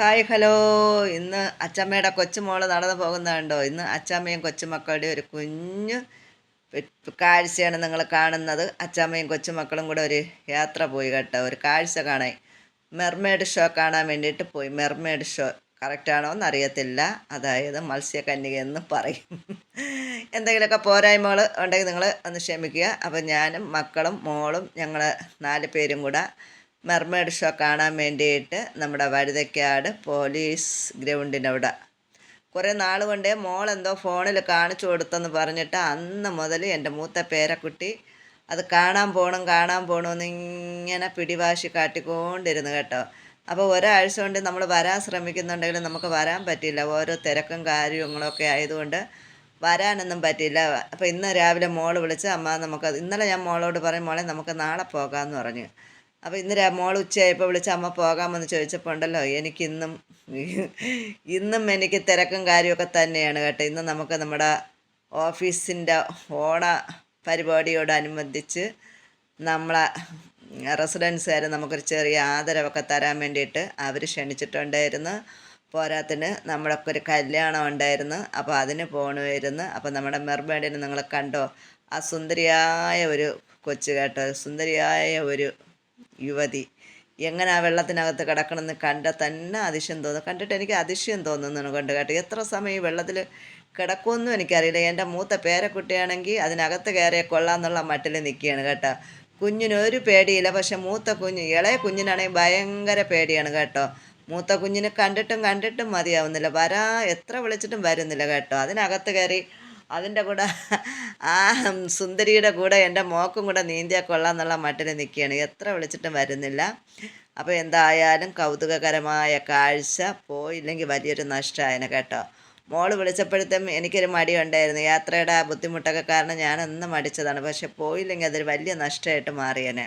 Hi hello. ഇന്ന് അച്ചമ്മയുടെ കൊച്ചുമോൾ നടന്നു പോകുന്നതുണ്ടോ ഇന്ന് അച്ചമ്മയും കൊച്ചുമക്കളുടെ ഒരു കുഞ്ഞു കാഴ്ചയാണ് നിങ്ങൾ കാണുന്നത്. അച്ചമ്മയും കൊച്ചുമക്കളും കൂടെ ഒരു യാത്ര പോയി കേട്ടോ. ഒരു കാഴ്ച കാണാൻ. മെർമേഡ് ഷോ കാണാൻ വേണ്ടിയിട്ട് പോയി. Mermaid show. കറക്റ്റാണോ എന്നറിയത്തില്ല. അതായത് മത്സ്യകന്യക എന്ന് പറയും. എന്തെങ്കിലുമൊക്കെ പോരായ്മകൾ ഉണ്ടെങ്കിൽ നിങ്ങൾ ഒന്ന് ക്ഷമിക്കുക. അപ്പോൾ ഞാനും മക്കളും മോളും ഞങ്ങൾ നാല് പേരും കൂടെ മെർമേഡ് ഷോ കാണാൻ വേണ്ടിയിട്ട് നമ്മുടെ വഴുതക്കാട് പോലീസ് ഗ്രൗണ്ടിനവിടെ. കുറേ നാൾ കൊണ്ടേ മോൾ എന്തോ ഫോണിൽ കാണിച്ചു കൊടുത്തെന്ന് പറഞ്ഞിട്ട് അന്ന് മുതൽ എന്റെ മൂത്ത പേരക്കുട്ടി അത് കാണാൻ പോകണം കാണാൻ പോകണമെന്ന് ഇങ്ങനെ പിടിവാശി കാട്ടിക്കൊണ്ടിരുന്നു കേട്ടോ. അപ്പോൾ ഒരാഴ്ച കൊണ്ട് നമ്മൾ വരാൻ ശ്രമിക്കുന്നുണ്ടെങ്കിലും നമുക്ക് വരാൻ പറ്റില്ല ഓരോ തിരക്കും കാര്യങ്ങളൊക്കെ ആയതുകൊണ്ട് വരാനൊന്നും പറ്റില്ല അപ്പോൾ ഇന്ന് രാവിലെ മോൾ വിളിച്ച് അമ്മ നമുക്ക് ഇന്നലെ ഞാൻ മോളോട് പറയും മോളെ നമുക്ക് നാളെ പോകാമെന്ന് പറഞ്ഞു. അപ്പോൾ ഇന്ന് മോൾ ഉച്ചയായപ്പോൾ വിളിച്ച് അമ്മ പോകാമെന്ന് ചോദിച്ചപ്പോൾ ഉണ്ടല്ലോ എനിക്കിന്നും ഇന്നും എനിക്ക് തിരക്കും കാര്യമൊക്കെ തന്നെയാണ് കേട്ടോ. ഇന്ന് നമുക്ക് നമ്മുടെ ഓഫീസിന്റെ ഓണ പരിപാടിയോടനുബന്ധിച്ച് നമ്മളെ റെസിഡൻസുകാർ നമുക്കൊരു ചെറിയ ആദരവൊക്കെ തരാൻ വേണ്ടിയിട്ട് അവർ ക്ഷണിച്ചിട്ടുണ്ടായിരുന്നു. പോരാത്തിന് നമ്മളൊക്കെ ഒരു കല്യാണം ഉണ്ടായിരുന്നു. അപ്പോൾ അതിന് പോകണമായിരുന്നു അപ്പോൾ നമ്മുടെ മെർബേഡിനെ നിങ്ങൾ കണ്ടോ? ആ സുന്ദരിയായ ഒരു കൊച്ചു കേട്ടോ. സുന്ദരിയായ ഒരു യുവതി. എങ്ങനെ ആ വെള്ളത്തിനകത്ത് കിടക്കണമെന്ന് കണ്ട തന്നെ അതിശയം തോന്നുന്നു. കണ്ടിട്ട് എനിക്ക് അതിശയം തോന്നുന്നു കൊണ്ട് കേട്ടോ. എത്ര സമയം ഈ വെള്ളത്തിൽ കിടക്കുമെന്നും എനിക്കറിയില്ല. എന്റെ മൂത്ത പേരക്കുട്ടിയാണെങ്കിൽ അതിനകത്ത് കയറിയ കൊള്ളാന്നുള്ള മട്ടിൽ നിൽക്കുകയാണ് കേട്ടോ. കുഞ്ഞിന് ഒരു പേടിയില്ല. പക്ഷെ മൂത്ത കുഞ്ഞ് ഇളയ കുഞ്ഞിനാണെങ്കിൽ ഭയങ്കര പേടിയാണ് കേട്ടോ. മൂത്ത കുഞ്ഞിനെ കണ്ടിട്ടും കണ്ടിട്ടും മതിയാവുന്നില്ല. വരാ എത്ര വിളിച്ചിട്ടും വരുന്നില്ല കേട്ടോ. അതിനകത്ത് കയറി അതിന്റെ കൂടെ ആ സുന്ദരിയുടെ കൂടെ എന്റെ മോക്കും കൂടെ നീന്തിയാൽ കൊള്ളാം എന്നുള്ള മട്ടിൽ നിൽക്കുകയാണ്. എത്ര വിളിച്ചിട്ടും വരുന്നില്ല. അപ്പോൾ എന്തായാലും കൗതുകകരമായ കാഴ്ച. പോയില്ലെങ്കിൽ വലിയൊരു നഷ്ടമായേനെ കേട്ടോ. മോൾ വിളിച്ചപ്പോഴത്തേക്കും എനിക്കൊരു മടിയുണ്ടായിരുന്നു യാത്രയുടെ ബുദ്ധിമുട്ടൊക്കെ കാരണം ഞാനൊന്ന് മടിച്ചതാണ്. പക്ഷെ പോയില്ലെങ്കിൽ അതൊരു വലിയ നഷ്ടമായിട്ട് മാറിയേനെ.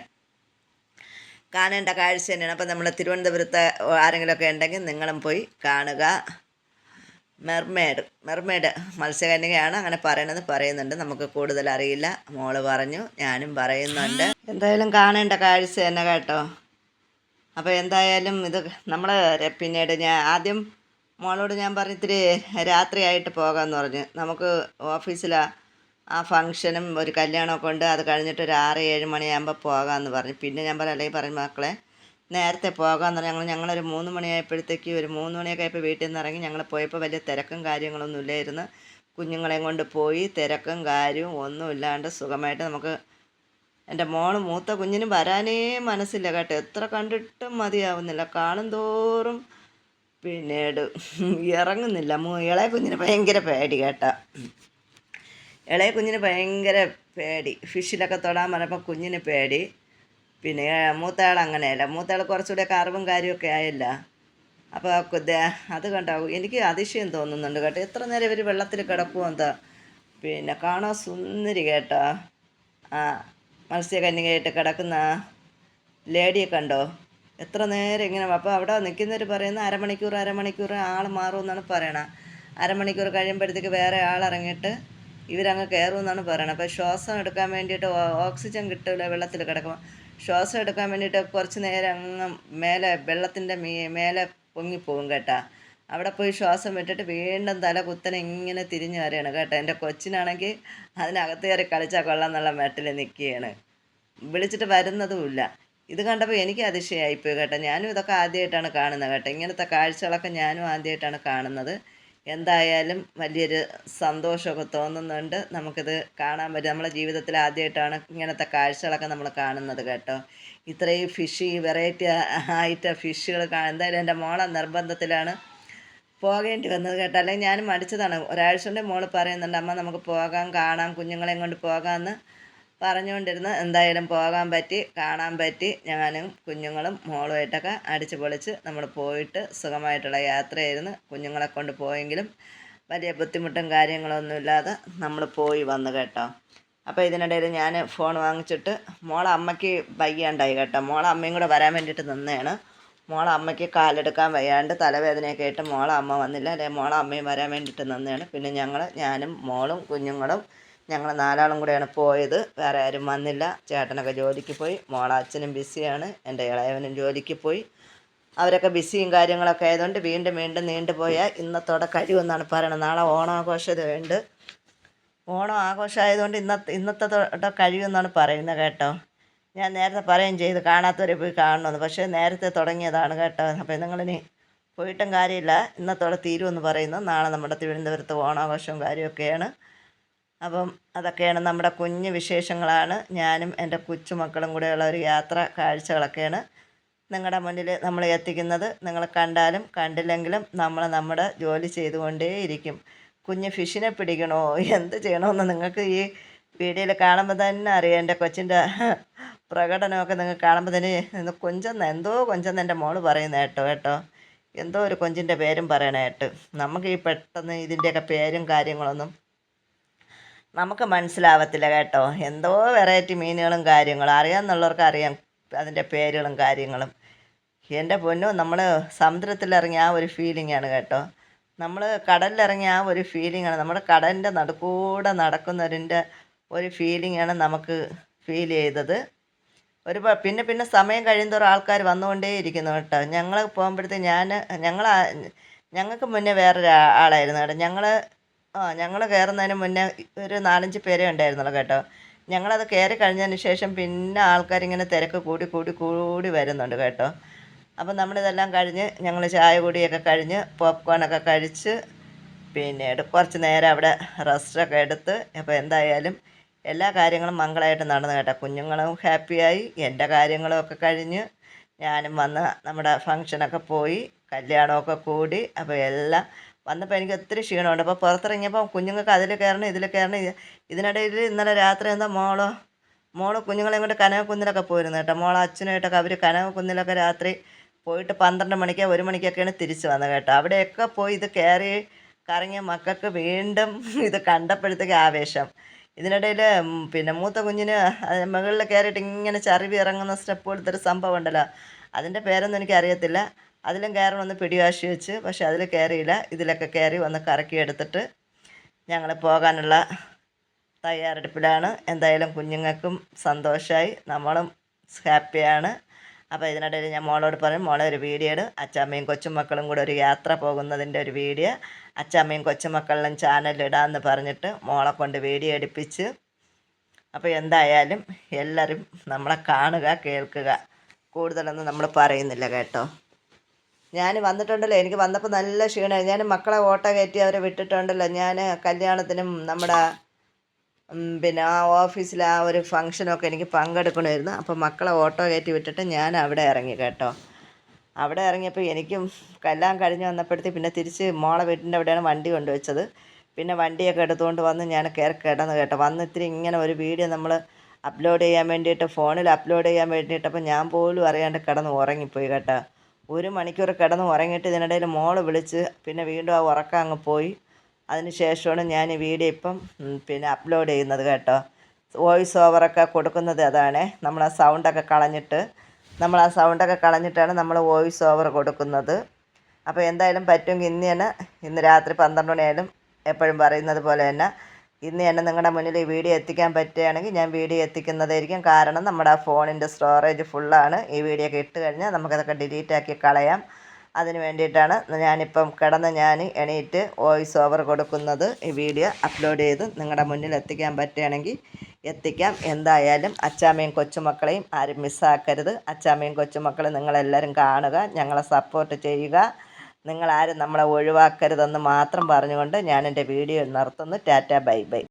കാണേണ്ട കാഴ്ച തന്നെയാണ്. അപ്പം നമ്മൾ തിരുവനന്തപുരത്ത് ആരെങ്കിലുമൊക്കെ ഉണ്ടെങ്കിൽ നിങ്ങളും പോയി കാണുക. മെർമേഡ് മെർമേഡ് മത്സ്യകന്യകയാണ്. അങ്ങനെ പറയണത് പറയുന്നുണ്ട്. നമുക്ക് കൂടുതൽ അറിയില്ല. മോൾ പറഞ്ഞു ഞാനും പറയുന്നുണ്ട്. എന്തായാലും കാണേണ്ട കാഴ്ച തന്നെ കേട്ടോ. അപ്പോൾ എന്തായാലും ഇത് നമ്മൾ പിന്നീട് ഞാൻ ആദ്യം മോളോട് ഞാൻ പറഞ്ഞു ഇത്തിരി രാത്രിയായിട്ട് പോകാമെന്ന് പറഞ്ഞു. നമുക്ക് ഓഫീസിൽ ആ ഫങ്ഷനും ഒരു കല്യാണമൊക്കെ ഉണ്ട്. അത് കഴിഞ്ഞിട്ട് ഒരു ആറ് ഏഴ് മണിയാകുമ്പോൾ പോകാമെന്ന് പറഞ്ഞു. പിന്നെ ഞാൻ പറഞ്ഞു അല്ലെങ്കിൽ പറഞ്ഞു മക്കളെ നേരത്തെ പോകാമെന്ന് പറഞ്ഞാൽ ഞങ്ങൾ ഞങ്ങളൊരു മൂന്ന് മണിയായപ്പോഴത്തേക്ക് ഒരു മൂന്ന് മണിയൊക്കെ ആയപ്പോൾ വീട്ടിൽ നിന്ന് ഇറങ്ങി ഞങ്ങൾ പോയപ്പോൾ വലിയ തിരക്കും കാര്യങ്ങളൊന്നും ഇല്ലായിരുന്നു. കുഞ്ഞുങ്ങളെയും കൊണ്ട് പോയി തിരക്കും കാര്യവും ഒന്നും ഇല്ലാണ്ട് സുഖമായിട്ട് നമുക്ക് എന്റെ മോൾ മൂത്ത കുഞ്ഞിന് വരാനേ മനസ്സില്ല കേട്ടോ. എത്ര കണ്ടിട്ടും മതിയാവുന്നില്ല. കാണും തോറും പിന്നീട് ഇറങ്ങുന്നില്ല. ഇളയ കുഞ്ഞിന് ഭയങ്കര പേടി കേട്ടോ. ഇളയ കുഞ്ഞിന് ഭയങ്കര പേടി. ഫിഷിലൊക്കെ തൊടാൻ പറഞ്ഞപ്പോൾ കുഞ്ഞിന് പേടി. പിന്നെ മൂത്തയാൾ അങ്ങനെയല്ല. മൂത്തയാൾ കുറച്ചുകൂടെ അറിവും കാര്യമൊക്കെ ആയല്ല. അപ്പോൾ അത് കണ്ടാവും എനിക്ക് അതിശയം തോന്നുന്നുണ്ട് കേട്ടോ. എത്ര നേരം ഇവർ വെള്ളത്തിൽ കിടക്കുമോ എന്താ? പിന്നെ കാണാൻ സുന്ദരി കേട്ടോ? ആ മത്സ്യകന്യകയായിട്ട് കിടക്കുന്ന ലേഡിയെ കണ്ടോ? എത്ര നേരം ഇങ്ങനെ അപ്പോൾ അവിടെ നിൽക്കുന്നവർ പറയുന്ന അരമണിക്കൂർ അരമണിക്കൂർ ആൾ മാറുമെന്നാണ് പറയണത് അരമണിക്കൂർ കഴിയുമ്പോഴത്തേക്ക് വേറെ ആൾ ഇറങ്ങിയിട്ട് ഇവരങ്ങ് കയറുമെന്നാണ് പറയണത് അപ്പോൾ ശ്വാസം എടുക്കാൻ വേണ്ടിയിട്ട് ഓക്സിജൻ കിട്ടില്ല വെള്ളത്തിൽ കിടക്കുമ്പോൾ ശ്വാസം എടുക്കാൻ വേണ്ടിയിട്ട് കുറച്ച് നേരം അങ്ങ് മേലെ വെള്ളത്തിന്റെ മീ മേലെ പൊങ്ങിപ്പോകും കേട്ടാ. അവിടെ പോയി ശ്വാസം വിട്ടിട്ട് വീണ്ടും തല കുത്തനെ ഇങ്ങനെ തിരിഞ്ഞു വരികയാണ് കേട്ടോ. എന്റെ കൊച്ചിനാണെങ്കിൽ അതിനകത്ത് കയറി കളിച്ചാൽ കൊള്ളാം എന്നുള്ള മെട്ടിൽ നിൽക്കുകയാണ് വിളിച്ചിട്ട് വരുന്നതുമില്ല. ഇത് കണ്ടപ്പോൾ എനിക്ക് അതിശയമായിപ്പോയി കേട്ടോ. ഞാനും ഇതൊക്കെ ആദ്യമായിട്ടാണ് കാണുന്നത് കേട്ടോ. ഇങ്ങനത്തെ കാഴ്ചകളൊക്കെ ഞാനും ആദ്യമായിട്ടാണ് കാണുന്നത്. എന്തായാലും വലിയൊരു സന്തോഷമൊക്കെ തോന്നുന്നുണ്ട്. നമുക്കിത് കാണാൻ പറ്റും. നമ്മളെ ജീവിതത്തിൽ ആദ്യമായിട്ടാണ് ഇങ്ങനത്തെ കാഴ്ചകളൊക്കെ നമ്മൾ കാണുന്നത് കേട്ടോ. ഇത്രയും ഫിഷ് വെറൈറ്റി ആയിട്ട് ഫിഷുകൾ കാണാൻ എന്തായാലും എന്റെ മോളെ നിർബന്ധത്തിലാണ് പോകേണ്ടി വന്നത് കേട്ടോ. അല്ലെങ്കിൽ ഞാനും മടിച്ചതാണ്. ഒരാഴ്ച കൊണ്ട് മോൾ പറയുന്നുണ്ട് അമ്മ നമുക്ക് പോകാം കാണാം കുഞ്ഞുങ്ങളെയും കൊണ്ട് പോകാമെന്ന്. പറഞ്ഞുകൊണ്ടിരുന്ന് എന്തായാലും പോകാൻ പറ്റി കാണാൻ പറ്റി. ഞാനും കുഞ്ഞുങ്ങളും മോളുമായിട്ടൊക്കെ അടിച്ചു പൊളിച്ച് നമ്മൾ പോയിട്ട് സുഖമായിട്ടുള്ള യാത്രയായിരുന്നു. കുഞ്ഞുങ്ങളെ കൊണ്ട് പോയെങ്കിലും വലിയ ബുദ്ധിമുട്ടും കാര്യങ്ങളൊന്നും ഇല്ലാതെ നമ്മൾ പോയി വന്നു കേട്ടോ. അപ്പോൾ ഇതിനിടയിൽ ഞാൻ ഫോൺ വാങ്ങിച്ചിട്ട് മോളെ അമ്മയ്ക്ക് വയ്യാണ്ടായി കേട്ടോ. മോളെ അമ്മയും കൂടെ വരാൻ വേണ്ടിയിട്ട് നിന്നതാണ് മോളെ അമ്മയ്ക്ക് കാലെടുക്കാൻ വയ്യാണ്ട് തലവേദനയൊക്കെ ആയിട്ട് മോളെ അമ്മ വന്നില്ല. അല്ലെ മോളെ അമ്മയും വരാൻ വേണ്ടിയിട്ട് നിന്നതാണ് പിന്നെ ഞങ്ങൾ ഞാനും മോളും കുഞ്ഞുങ്ങളും ഞങ്ങൾ നാലാളും കൂടെയാണ് പോയത്. വേറെ ആരും വന്നില്ല. ചേട്ടനൊക്കെ ജോലിക്ക് പോയി. മോളെ അച്ഛനും ബിസിയാണ്. എന്റെ ഇളയവനും ജോലിക്ക് പോയി. അവരൊക്കെ ബിസിയും കാര്യങ്ങളൊക്കെ ആയതുകൊണ്ട് വീണ്ടും വീണ്ടും നീണ്ടുപോയാൽ ഇന്നത്തോടെ കഴിയുമെന്നാണ് പറയുന്നത് നാളെ ഓണാഘോഷമുണ്ട് ഓണം ആഘോഷമായതുകൊണ്ട് ഇന്നത്തെ ഇന്നത്തെ തൊട്ട് കഴിയുമെന്നാണ് പറയുന്നത് കേട്ടോ. ഞാൻ നേരത്തെ പറയുകയും ചെയ്തു. കാണാത്തവരെ പോയി കാണണമെന്ന്. പക്ഷേ നേരത്തെ തുടങ്ങിയതാണ് കേട്ടോ. അപ്പോൾ നിങ്ങളിനി പോയിട്ടും കാര്യമില്ല. ഇന്നത്തോടെ തീരുമെന്ന് പറയുന്നു. നാളെ നമ്മുടെ തിരുവനന്തപുരത്ത് ഓണാഘോഷവും കാര്യമൊക്കെയാണ് അപ്പം അതൊക്കെയാണ് നമ്മുടെ കുഞ്ഞു വിശേഷങ്ങളാണ്. ഞാനും എന്റെ കൊച്ചുമക്കളും കൂടെയുള്ള ഒരു യാത്ര കാഴ്ചകളൊക്കെയാണ് നിങ്ങളുടെ മുന്നിൽ നമ്മൾ എത്തിക്കുന്നത്. നിങ്ങൾ കണ്ടാലും കണ്ടില്ലെങ്കിലും നമ്മൾ നമ്മുടെ ജോലി ചെയ്തുകൊണ്ടേയിരിക്കും. കുഞ്ഞ് ഫിഷിനെ പിടിക്കണോ? എന്ത് ചെയ്യണമെന്ന് നിങ്ങൾക്ക് ഈ വീഡിയോയിൽ കാണുമ്പോൾ തന്നെ അറിയാം. എന്റെ കൊച്ചിന്റെ പ്രകടനമൊക്കെ നിങ്ങൾ കാണുമ്പോൾ തന്നെ കൊഞ്ചെന്ന് എന്തോ കൊഞ്ചെന്ന് എന്റെ മോൾ പറയുന്നത് കേട്ടോ കേട്ടോ. എന്തോ ഒരു കൊഞ്ചിന്റെ പേരും പറയണേട്ട് നമുക്ക് ഈ പെട്ടെന്ന് ഇതിന്റെയൊക്കെ പേരും കാര്യങ്ങളൊന്നും നമുക്ക് മനസ്സിലാവത്തില്ല കേട്ടോ. എന്തോ വെറൈറ്റി മീനുകളും കാര്യങ്ങളും. അറിയാമെന്നുള്ളവർക്ക് അറിയാം അതിന്റെ പേരുകളും കാര്യങ്ങളും. എന്റെ പൊന്നു നമ്മൾ സമുദ്രത്തിലിറങ്ങിയ ആ ഒരു ഫീലിംഗാണ് കേട്ടോ. നമ്മൾ കടലിലിറങ്ങിയ ആ ഒരു ഫീലിംഗാണ് നമ്മുടെ കടലിന്റെ നടുക്കൂടെ നടക്കുന്നതിന്റെ ഒരു ഫീലിംഗാണ് നമുക്ക് ഫീൽ ചെയ്തത്. ഒരു പിന്നെ പിന്നെ സമയം കഴിയുന്നതോറും ആൾക്കാർ വന്നുകൊണ്ടേ ഇരിക്കുന്നു കേട്ടോ. ഞങ്ങൾ പോകുമ്പോഴത്തേക്ക് ഞാൻ ഞങ്ങൾ ഞങ്ങൾക്ക് മുന്നേ വേറൊരു ആളായിരുന്നു കേട്ടോ. ഞങ്ങൾ ആ ഞങ്ങൾ കയറുന്നതിന് മുന്നേ ഒരു നാലഞ്ച് പേരെ ഉണ്ടായിരുന്നുള്ളൂ കേട്ടോ. ഞങ്ങളത് കയറി കഴിഞ്ഞതിന് ശേഷം പിന്നെ ആൾക്കാരിങ്ങനെ തിരക്ക് കൂടി കൂടി കൂടി വരുന്നുണ്ട് കേട്ടോ. അപ്പം നമ്മളിതെല്ലാം കഴിഞ്ഞ് ഞങ്ങൾ ചായ കൂടിയൊക്കെ കഴിഞ്ഞ് പോപ്കോണൊക്കെ കഴിച്ച് പിന്നെ കുറച്ച് നേരം അവിടെ റെസ്റ്റൊക്കെ എടുത്ത് അപ്പോൾ എന്തായാലും എല്ലാ കാര്യങ്ങളും മംഗളമായിട്ട് നടന്നു കേട്ടോ. കുഞ്ഞുങ്ങളും ഹാപ്പിയായി എന്റെ കാര്യങ്ങളും ഒക്കെ കഴിഞ്ഞ് ഞാനും വന്ന് നമ്മുടെ ഫങ്ഷനൊക്കെ പോയി കല്യാണമൊക്കെ കൂടി അപ്പോൾ എല്ലാം വന്നപ്പോൾ എനിക്ക് ഒത്തിരി ക്ഷീണമുണ്ട്. അപ്പോൾ പുറത്തിറങ്ങിയപ്പോൾ കുഞ്ഞുങ്ങൾക്ക് അതിൽ കയറണം ഇതിൽ കയറണം. ഇത് ഇതിനിടയിൽ ഇന്നലെ രാത്രി എന്താ മോളോ മോൾ കുഞ്ഞുങ്ങളെയും കൊണ്ട് കനകക്കുന്നിലൊക്കെ പോയിരുന്നു കേട്ടോ. മോളെ അച്ഛനായിട്ടൊക്കെ അവർ കനകക്കുന്നിലൊക്കെ രാത്രി പോയിട്ട് പന്ത്രണ്ട് മണിക്കോ ഒരു മണിക്കൊക്കെയാണ് തിരിച്ചു വന്നത് കേട്ടോ. അവിടെയൊക്കെ പോയി ഇത് കയറി കറങ്ങിയ മക്കൾക്ക് വീണ്ടും ഇത് കണ്ടപ്പോഴത്തേക്ക് ആവേശം. ഇതിനിടയിൽ പിന്നെ മൂത്ത കുഞ്ഞിന് മുകളിൽ കയറിയിട്ട് ഇങ്ങനെ ചറിവി ഇറങ്ങുന്ന സ്റ്റെപ്പ് കൊടുത്തൊരു സംഭവം ഉണ്ടല്ലോ. അതിന്റെ പേരൊന്നും എനിക്കറിയത്തില്ല. അതിലും കയറി വന്ന് പിടിവാശി വെച്ച് പക്ഷെ അതിൽ കയറിയില്ല. ഇതിലൊക്കെ കയറി വന്ന് കറക്കി എടുത്തിട്ട് ഞങ്ങൾ പോകാനുള്ള തയ്യാറെടുപ്പിലാണ്. എന്തായാലും കുഞ്ഞുങ്ങൾക്കും സന്തോഷമായി നമ്മളും ഹാപ്പിയാണ്. അപ്പോൾ ഇതിനിടയിൽ ഞാൻ മോളോട് പറയും മോളെ ഒരു വീഡിയോ ഇടും. അച്ചാമ്മയും കൊച്ചുമക്കളും കൂടെ ഒരു യാത്ര പോകുന്നതിന്റെ ഒരു വീഡിയോ. അച്ചാമ്മയും കൊച്ചുമക്കളിലും ചാനലിടാമെന്ന് പറഞ്ഞിട്ട് മോളെ കൊണ്ട് വീഡിയോ എടുപ്പിച്ച്. അപ്പോൾ എന്തായാലും എല്ലാവരും നമ്മളെ കാണുക കേൾക്കുക. കൂടുതലൊന്നും നമ്മൾ പറയുന്നില്ല കേട്ടോ. ഞാൻ വന്നിട്ടുണ്ടല്ലോ. എനിക്ക് വന്നപ്പോൾ നല്ല ക്ഷീണമായി ഞാൻ മക്കളെ ഓട്ടോ കയറ്റി അവരെ വിട്ടിട്ടുണ്ടല്ലോ. ഞാൻ കല്യാണത്തിനും നമ്മുടെ പിന്നെ ആ ഓഫീസിൽ ആ ഒരു ഫങ്ഷനൊക്കെ എനിക്ക് പങ്കെടുക്കണമായിരുന്നു. അപ്പോൾ മക്കളെ ഓട്ടോ കയറ്റി വിട്ടിട്ട് ഞാൻ അവിടെ ഇറങ്ങി കേട്ടോ. അവിടെ ഇറങ്ങിയപ്പോൾ എനിക്കും എല്ലാം കഴിഞ്ഞ് വന്നപ്പോഴത്തേക്ക് പിന്നെ തിരിച്ച് മോളെ വീട്ടിന്റെ അവിടെയാണ് വണ്ടി കൊണ്ടുവച്ചത്. പിന്നെ വണ്ടിയൊക്കെ എടുത്തുകൊണ്ട് വന്ന് ഞാൻ കയറി കിടന്ന് കേട്ടോ. വന്ന് ഇത്തിരി ഇങ്ങനെ ഒരു വീഡിയോ നമ്മൾ അപ്ലോഡ് ചെയ്യാൻ വേണ്ടിയിട്ട് ഫോണിൽ അപ്ലോഡ് ചെയ്യാൻ വേണ്ടിയിട്ട് അപ്പോൾ ഞാൻ പോലും അറിയാണ്ട് കിടന്ന് ഉറങ്ങിപ്പോയി കേട്ടോ. ഒരു മണിക്കൂർ കിടന്ന് ഉറങ്ങിയിട്ട് ഇതിനിടയിൽ മോൾ വിളിച്ച് പിന്നെ വീണ്ടും ആ ഉറക്കം അങ്ങ് പോയി. അതിന് ശേഷമാണ് ഞാൻ ഈ വീഡിയോ ഇപ്പം പിന്നെ അപ്ലോഡ് ചെയ്യുന്നത് കേട്ടോ. വോയിസ് ഓവറൊക്കെ കൊടുക്കുന്നത് അതാണ്. നമ്മൾ ആ സൗണ്ടൊക്കെ കളഞ്ഞിട്ട് നമ്മൾ ആ സൗണ്ടൊക്കെ കളഞ്ഞിട്ടാണ് നമ്മൾ വോയിസ് ഓവർ കൊടുക്കുന്നത്. അപ്പോൾ എന്തായാലും പറ്റുമെങ്കിൽ ഇന്ന് തന്നെ ഇന്ന് രാത്രി പന്ത്രണ്ട് മണിയായാലും എപ്പോഴും പറയുന്നത് പോലെ തന്നെ ഇന്ന് തന്നെ നിങ്ങളുടെ മുന്നിൽ ഈ വീഡിയോ എത്തിക്കാൻ പറ്റുകയാണെങ്കിൽ ഞാൻ വീഡിയോ എത്തിക്കുന്നതായിരിക്കും. കാരണം നമ്മുടെ ആ ഫോണിന്റെ സ്റ്റോറേജ് ഫുള്ളാണ് ഈ വീഡിയോ ഒക്കെ ഇട്ട് കഴിഞ്ഞാൽ നമുക്കതൊക്കെ ഡിലീറ്റ് ആക്കി കളയാം. അതിന് വേണ്ടിയിട്ടാണ് ഞാനിപ്പം കിടന്ന് ഞാൻ എണീറ്റ് വോയിസ് ഓവർ കൊടുക്കുന്നത്. ഈ വീഡിയോ അപ്ലോഡ് ചെയ്ത് നിങ്ങളുടെ മുന്നിൽ എത്തിക്കാൻ പറ്റുകയാണെങ്കിൽ എത്തിക്കാം. എന്തായാലും അച്ചാമ്മയും കൊച്ചുമക്കളെയും ആരും മിസ്സാക്കരുത് അച്ചാമ്മയും കൊച്ചുമക്കളും നിങ്ങളെല്ലാവരും കാണുക. ഞങ്ങളെ സപ്പോർട്ട് ചെയ്യുക. നിങ്ങളാരും നമ്മളെ ഒഴിവാക്കരുതെന്ന് മാത്രം പറഞ്ഞുകൊണ്ട് ഞാൻ എന്റെ വീഡിയോ നിർത്തുന്നു. ടാറ്റ ബൈ ബൈ.